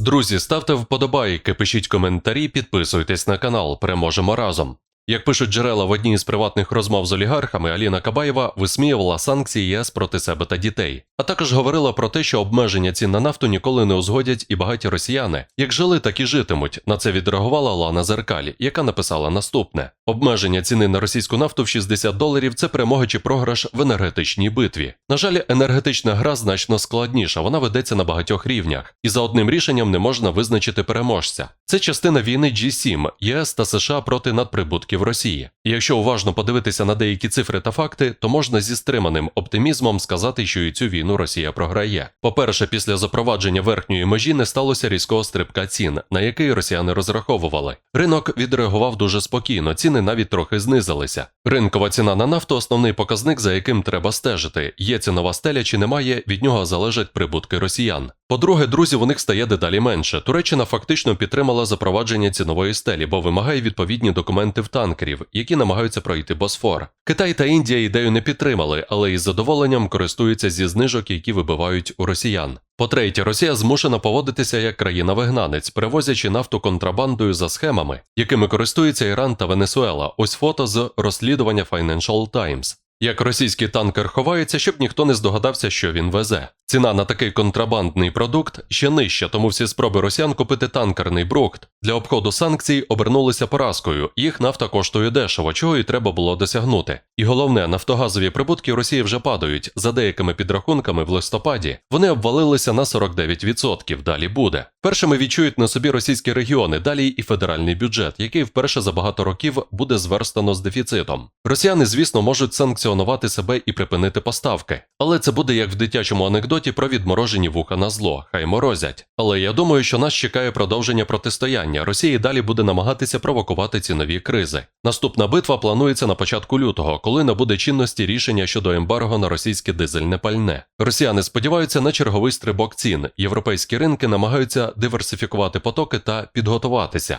Друзі, ставте вподобайки, пишіть коментарі, підписуйтесь на канал. Переможемо разом. Як пишуть джерела в одній із приватних розмов з олігархами, Аліна Кабаєва висміювала санкції ЄС проти себе та дітей, а також говорила про те, що обмеження цін на нафту ніколи не узгодять і багаті росіяни. Як жили, так і житимуть. На це відреагувала Лана Зеркалі, яка написала наступне: обмеження ціни на російську нафту в 60 доларів це перемога чи програш в енергетичній битві. На жаль, енергетична гра значно складніша, вона ведеться на багатьох рівнях, і за одним рішенням не можна визначити переможця. Це частина війни G7, ЄС та США проти надприбутків Росії. І якщо уважно подивитися на деякі цифри та факти, то можна зі стриманим оптимізмом сказати, що і цю війну Росія програє. По-перше, після запровадження верхньої межі не сталося різкого стрибка цін, на який росіяни розраховували. Ринок відреагував дуже спокійно, ціни навіть трохи знизилися. Ринкова ціна на нафту основний показник, за яким треба стежити. Є цінова стеля чи немає, від нього залежать прибутки росіян. По-друге, друзів у них стає дедалі менше. Туреччина фактично підтримала запровадження цінової стелі, бо вимагає відповідні документи в танкерів, які намагаються пройти Босфор. Китай та Індія ідею не підтримали, але із задоволенням користуються зі знижок, які вибивають у росіян. По-третє, Росія змушена поводитися як країна-вигнанець, перевозячи нафту контрабандою за схемами, якими користуються Іран та Венесуела. Ось фото з розслідування Financial Times. Як російський танкер ховається, щоб ніхто не здогадався, що він везе. Ціна на такий контрабандний продукт ще нижча, тому всі спроби росіян купити танкерний брухт для обходу санкцій обернулися поразкою. Їх нафта коштує дешево, чого і треба було досягнути. І головне, нафтогазові прибутки Росії вже падають. За деякими підрахунками в листопаді вони обвалилися на 49%. Далі буде. Першими відчують на собі російські регіони, далі і федеральний бюджет, який вперше за багато років буде зверстано з дефіцитом. Росіяни, звісно, можуть санкціонувати себе і припинити поставки, але це буде як в дитячому анекдоті про відморожені вуха на зло, хай морозять. Але я думаю, що нас чекає продовження протистояння. Росія далі буде намагатися провокувати цінові кризи. Наступна битва планується на початку лютого, коли набуде чинності рішення щодо ембарго на російське дизельне пальне. Росіяни сподіваються на черговий стрибок цін. Європейські ринки намагаються диверсифікувати потоки та підготуватися.